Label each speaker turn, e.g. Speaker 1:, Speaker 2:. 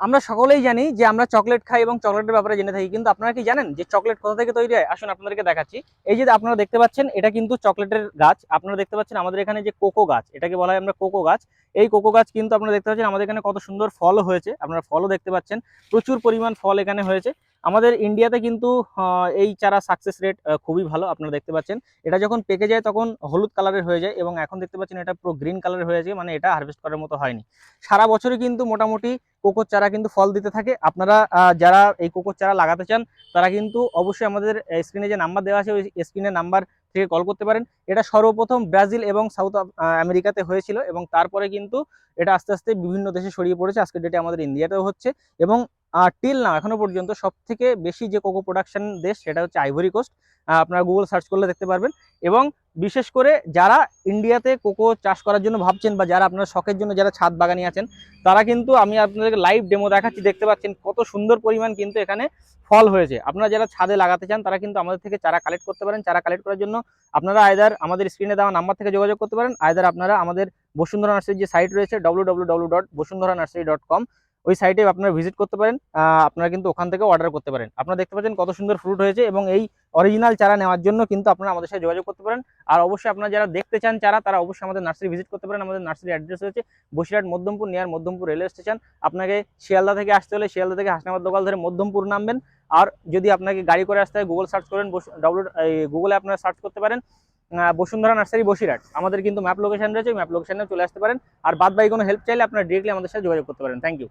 Speaker 1: আমরা সকলেই জানি যে আমরা চকলেট খাই এবং চকলেটের ব্যাপারে জেনে থাকি, কিন্তু আপনারা কি জানেন যে চকলেট কোথা থেকে তৈরি হয়? আসুন আপনাদেরকে দেখাচ্ছি। এই যে আপনারা দেখতে পাচ্ছেন, এটা কিন্তু চকলেটের গাছ। আপনারা দেখতে পাচ্ছেন আমাদের এখানে যে কোকো গাছ, এটাকে বলা হয় আমরা কোকো গাছ। এই কোকো গাছ কিন্তু আপনারা দেখতে পাচ্ছেন আমাদের এখানে কত সুন্দর ফলও হয়েছে। আপনারা ফলও দেখতে পাচ্ছেন। প্রচুর পরিমাণ ফল এখানে হয়েছে। আমাদের ইন্ডিয়াতে কিন্তু এই চারা সাকসেস রেট খুবই ভালো, আপনারা দেখতে পাচ্ছেন। এটা যখন পেকে যায় তখন হলুদ কালারের হয়ে যায় এবং এখন দেখতে পাচ্ছেন এটা পুরো গ্রিন কালারের হয়ে যায় মানে এটা হারভেস্ট করার মতো হয়নি। সারা বছরই কিন্তু মোটামুটি কোকোর চারা কিন্তু ফল দিতে থাকে। আপনারা যারা এই কোকোর চারা লাগাতে চান, তারা কিন্তু অবশ্যই আমাদের স্ক্রিনে যে নাম্বার দেওয়া আছে, ওই স্ক্রিনের নাম্বার থেকে কল করতে পারেন। এটা সর্বপ্রথম ব্রাজিল এবং সাউথ আমেরিকাতে হয়েছিল এবং তারপরে কিন্তু এটা আস্তে আস্তে বিভিন্ন দেশে ছড়িয়ে পড়েছে। আজকের ডেটে আমাদের ইন্ডিয়াতেও হচ্ছে এবং টিল না এখনও পর্যন্ত সব থেকে বেশি যে কোকো প্রোডাকশন দেশ, সেটা হচ্ছে আইভরি কোস্ট আপনারা গুগল সার্চ করলে দেখতে পারবেন। এবং বিশেষ করে যারা ইন্ডিয়াতে কোকো চাষ করার জন্য ভাবছেন বা যারা আপনার শখের জন্য যারা ছাদ বাগানি আছেন, তারা কিন্তু আমি আপনাদেরকে লাইভ ডেমো দেখাচ্ছি, দেখতে পাচ্ছেন কত সুন্দর পরিমাণ কিন্তু এখানে ফল হয়েছে। আপনারা যারা ছাদে লাগাতে চান, তারা কিন্তু আমাদের থেকে চারা কালেক্ট করতে পারেন। চারা কালেক্ট করার জন্য আপনারা আয়দার আমাদের স্ক্রিনে দেওয়া নাম্বার থেকে যোগাযোগ করতে পারেন আয়দার আপনারা আমাদের বসুন্ধরা নার্সারির যে সাইট রয়েছে W W W dot Basundhara nursery dot com ওই সাইটে আপনারা ভিজিট করতে পারেন আপনারা কিন্তু ওখান থেকে অর্ডার করতে পারেন। আপনারা দেখতে পাচ্ছেন কত সুন্দর ফ্রুট হয়েছে এবং এই অরিজিনাল চারা নেওয়ার জন্য কিন্তু আপনারা আমাদের সাথে যোগাযোগ করতে পারেন। আর অবশ্যই আপনারা যারা দেখতে চান চারা, তারা অবশ্যই আমাদের নার্সারি ভিজিট করতে পারেন। আমাদের নার্সারি অ্যাড্রেস হচ্ছে Basirhat Madhyampur near Madhyampur railway station আপনাকে শিয়ালদা থেকে আসতে হলে শিয়ালদা থেকে হাসনাবাদ দোকাল ধরে মধ্যমপুর নামবেন। আর যদি আপনাকে গাড়ি করে আসতে হয় গুগল সার্চ করেন ডব্লু গুগলে আপনারা সার্চ করতে পারেন। বসুন্ধরা নার্সারি বসিরহাট। আমাদের কিন্তু ম্যাপ লোকেশন রয়েছে ম্যাপ লোকেশনে চলে আসতে পারেন। আর বাদ বাই কোনো হেল্প চাইলে আপনারা ডিরেক্টলি আমাদের সাথে যোগাযোগ করতে পারেন। Thank you